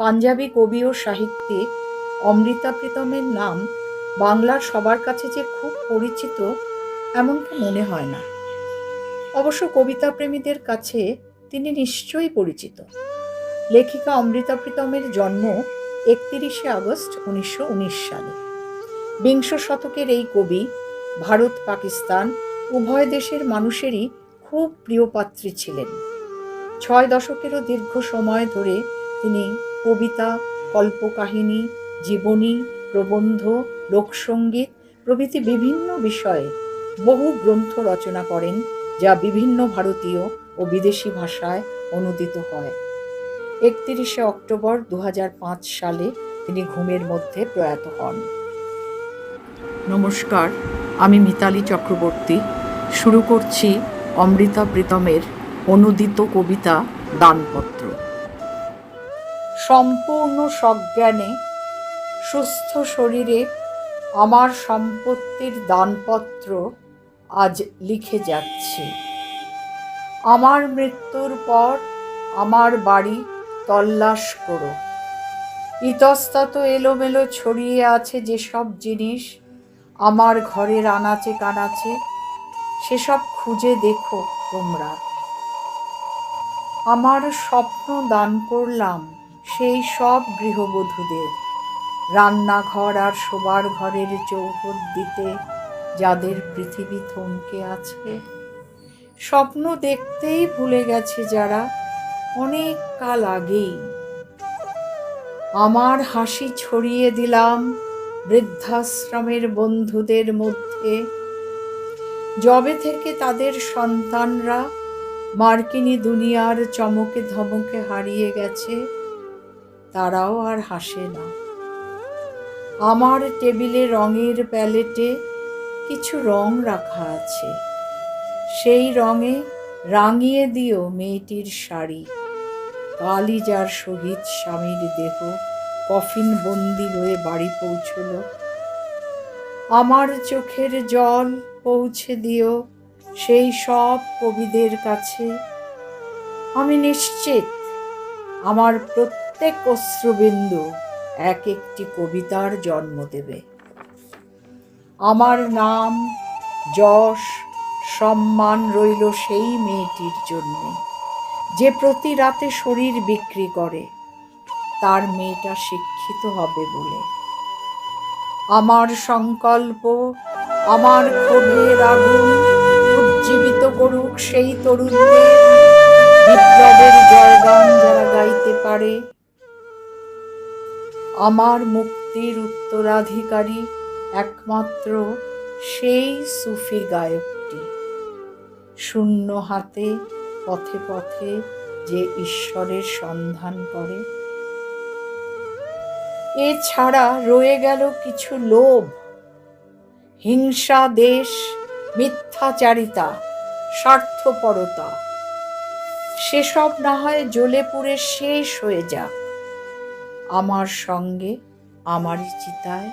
পাঞ্জাবি কবি ও সাহিত্যিক অমৃতা প্রীতমের নাম বাংলার সবার কাছে যে খুব পরিচিত, এমনটা মনে হয় না। অবশ্য কবিতা প্রেমীদের কাছে তিনি নিশ্চয়ই পরিচিত। লেখিকা অমৃতা প্রীতমের জন্ম একত্রিশে আগস্ট উনিশশো উনিশ সালে। বিংশ শতকের এই কবি ভারত, পাকিস্তান উভয় দেশের মানুষেরই খুব প্রিয়পাত্রী ছিলেন। ছয় দশকেরও দীর্ঘ সময় ধরে তিনি কবিতা, কল্পকাহিনী, জীবনী, প্রবন্ধ, লোকসঙ্গীত প্রভৃতি বিভিন্ন বিষয়ে বহু গ্রন্থ রচনা করেন, যা বিভিন্ন ভারতীয় ও বিদেশি ভাষায় অনুদিত হয়। একত্রিশে অক্টোবর দু হাজার পাঁচ সালে তিনি ঘুমের মধ্যে প্রয়াত হন। নমস্কার, আমি মিতালি চক্রবর্তী। শুরু করছি অমৃতা প্রীতমের অনুদিত কবিতা দানপত্র। সম্পূর্ণ সজ্ঞানে সুস্থ শরীরে আমার সম্পত্তির দানপত্র আজ লিখে যাচ্ছি। আমার মৃত্যুর পর আমার বাড়ি তল্লাশ করো। ইতস্তত এলোমেলো ছড়িয়ে আছে যেসব জিনিস আমার ঘরের আনাচে কানাচে, সেসব খুঁজে দেখো তোমরা। আমার স্বপ্ন দান করলাম সেই সব গৃহবধূদের। রান্নাঘর আর শোবার ঘরের চৌহদ দিতে যাদের পৃথিবী থমকে আছে। স্বপ্ন দেখতেই ভুলে গেছে যারা অনেক কাল আগেই। আমার হাসি ছড়িয়ে দিলাম বৃদ্ধাশ্রমের বন্ধুদের মধ্যে। জবে থেকে তাদের সন্তানরা মার্কিনী দুনিয়ার চমকে ধমকে হারিয়ে গেছে তারাও আর হাসে না। আমার টেবিলে রঙের প্যালেটে কিছু রং রাখা আছে। সেই রঙে রাঙিয়ে দিও মেয়েটির শাড়ি। কালই যার শহীদ স্বামীর দেহ কফিন বন্দি হয়ে বাড়ি পৌঁছল। আমার চোখের জল পৌঁছে দিও সেই সব কবিদের কাছে। আমি নিশ্চিত আমার প্রত্যেক অশ্রুবিন্দু এক একটি কবিতার জন্ম দেবে। আমার নাম যশ, সম্মান রইল সেই মেয়েটির জন্য। যে প্রতি রাতে শরীর বিক্রি করে, তার মেয়েটা শিক্ষিত হবে বলে। আমার সংকল্প, আমার ক্ষোভের আগুন উজ্জীবিত করুক সেই তরুণদের। বিপ্লবের জয়গান যারা গাইতে পারে আমার মুক্তির উত্তরাধিকারী একমাত্র সেই সুফি গায়কটি। শূন্য হাতে, পথে পথে যে ঈশ্বরের সন্ধান করে। এছাড়া রয়ে গেল কিছু লোভ। হিংসা, দেশ, মিথ্যাচারিতা, স্বার্থপরতা। সেসব না হয় জ্বলে পুড়ে শেষ হয়ে যাক। আমার সঙ্গে আমারই চিতায়।